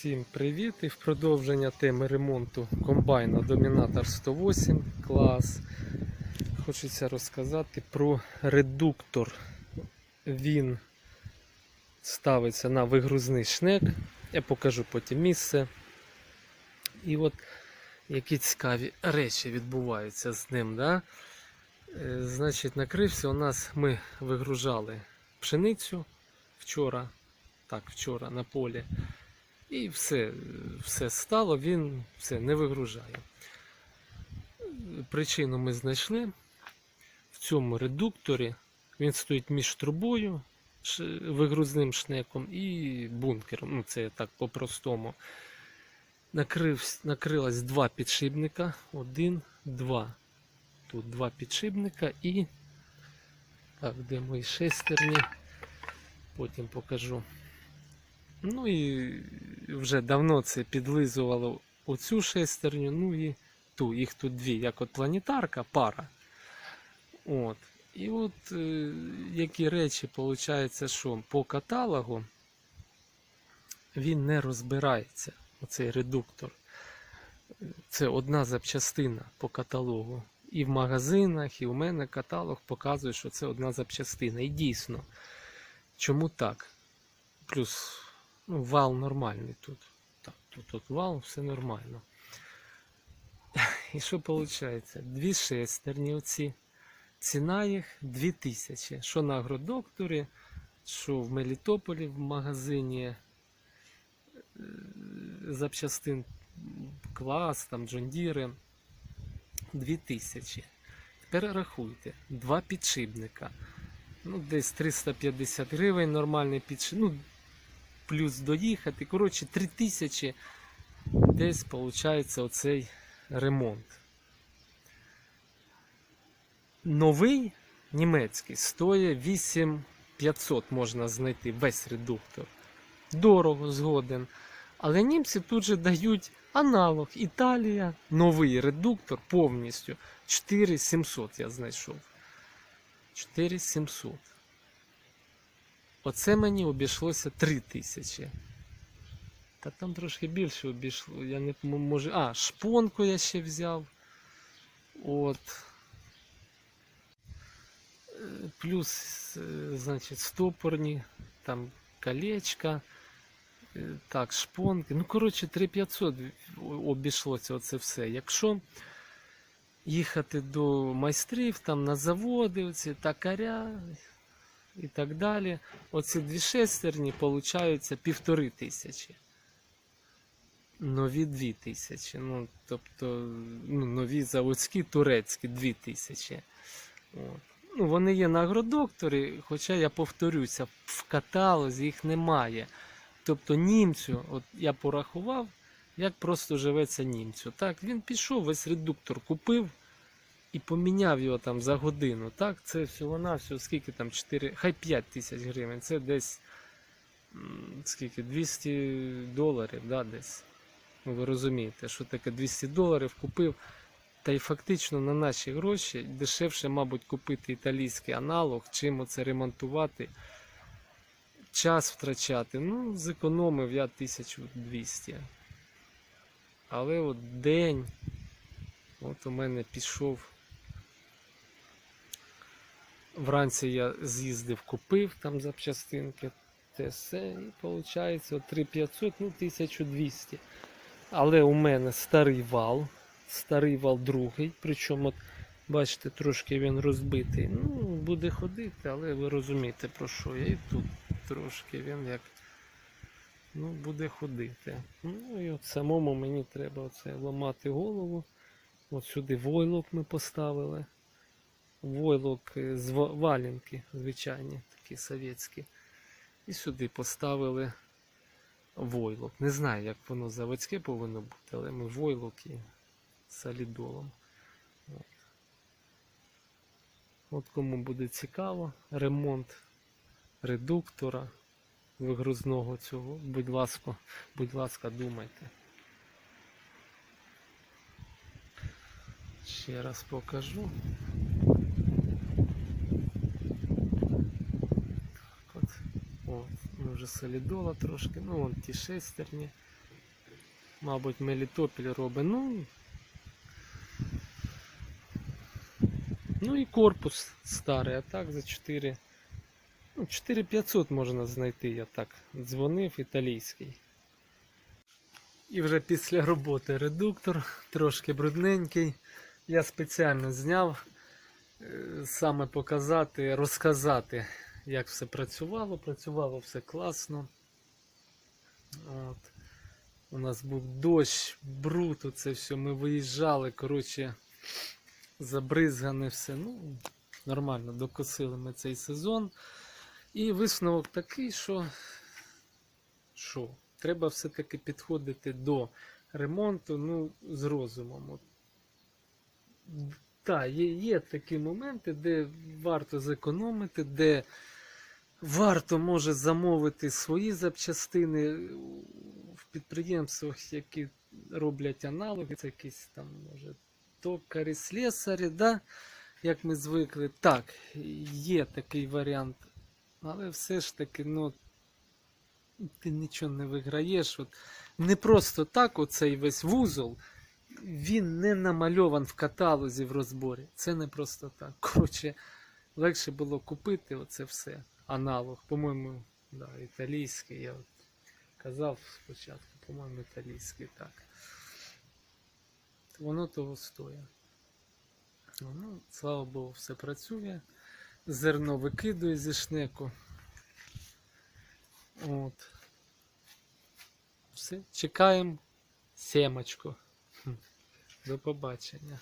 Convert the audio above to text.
Всім привіт! І в продовження теми ремонту комбайна Dominator 108 клас. Хочеться розказати про редуктор. Він ставиться на вигрузний шнек. Я покажу потім місце. І от які цікаві речі відбуваються з ним. Да? Е, Значить, накрився у нас ми вигружали пшеницю вчора. Так, вчора на полі. І все, все стало, він все не вигружає. Причину ми знайшли в цьому редукторі. Він стоїть між трубою, вигрузним шнеком і бункером. Ну, це так по-простому. Накрилось два підшипника. Один, два. Тут два підшипника і. Так, де мої шестерні. Потім покажу. Ну і вже давно це підлизувало оцю шестерню, ну і ту, їх тут дві, як от планетарка, пара. От. І от е, які речі, виходить, що по каталогу він не розбирається, оцей редуктор. Це одна запчастина по каталогу. І в магазинах, і в мене каталог показує, що це одна запчастина. І дійсно, чому так? Плюс ну, вал нормальний тут. Так, тут, тут вал, все нормально. І що виходить? Дві шестерні оці. Ціна їх 2000. Що на агродокторі, що в Мелітополі в магазині е, запчастин клас, там Джондіри. 2000. Тепер рахуйте, два підшипника. Ну, десь 350 гривень нормальний підшипник. Ну, плюс доїхати. Коротше, 3000 десь виходить оцей ремонт. Новий німецький стоїть 8500 можна знайти весь редуктор. Дорого згоден. Але німці тут же дають аналог. Італія, новий редуктор повністю 4700 я знайшов. 4700. Оце мені обійшлося 3000. Та там трошки більше обійшло. Я не можу. А, шпонку я ще взяв. От. Е, Плюс, е, значить, стопорні, там колечка. е, Так, шпонки. Ну, коротше, 3500 обійшлося оце все. Якщо їхати до майстрів, там на заводи, оці токаря і так далі. Оці дві шестерні получаються півтори тисячі. Нові дві тисячі. Ну, тобто, ну, нові заводські, турецькі дві тисячі. От. Ну, вони є на агродокторі, хоча я повторюся, в каталозі їх немає. Тобто німцю, от я порахував, як просто живеться німцю. Так, він пішов, весь редуктор купив і поміняв його там за годину. Так, це всього на всього, скільки там 4, хай 5 тисяч гривень. Це десь скільки 200 доларів, да, десь. Ну, ви розумієте, що таке 200 доларів купив. Та й фактично на наші гроші дешевше, мабуть, купити італійський аналог, чим оце ремонтувати, час втрачати. Ну, зекономив я 1200. Але от день, от у мене пішов. Вранці я з'їздив, купив там запчастинки, те все, і виходить 3500, ну 1200. Але у мене старий вал, старий вал другий, причому, от, бачите, трошки він розбитий. Ну, буде ходити, але ви розумієте про що я. І тут трошки він як ну, буде ходити. Ну і от самому мені треба оце ламати голову. От сюди войлок ми поставили. Войлок е, з ва- валянки, звичайні, такі совєтські. І сюди поставили войлок. Не знаю, як воно заводське повинно бути, але ми войлок і солідолом. От. От кому буде цікаво, ремонт редуктора вигрузного цього, будь ласка, будь ласка, думайте. Ще раз покажу. От, вже солідола трошки, ну вон ті шестерні. Мабуть, Мелітопіль робить. Ну, ну і корпус старий, а так за 4. Ну, 4500 можна знайти, я так дзвонив італійський. І вже після роботи редуктор, трошки брудненький. Я спеціально зняв е, саме показати, розказати, як все працювало. Працювало все класно. От. У нас був дощ, бруд, це все. Ми виїжджали, коротше, забризгане все. Ну, нормально, докосили ми цей сезон. І висновок такий, що, що треба все-таки підходити до ремонту ну, з розумом. Так, є, є такі моменти, де варто зекономити, де варто може замовити свої запчастини в підприємствах, які роблять аналоги, це якісь там, може, токарі, слесарі, да? як ми звикли. Так, є такий варіант, але все ж таки, ну, ти нічого не виграєш. От не просто так оцей весь вузол, він не намальован в каталозі в розборі. Це не просто так. Коротше, легше було купити оце все. Аналог, по-моєму, да, італійський. Я от казав спочатку, по-моєму, італійський, так. Воно того стоїть. Ну, слава Богу, все працює. Зерно викидує зі шнеку. От. Все, чекаємо сімочку. До побачення.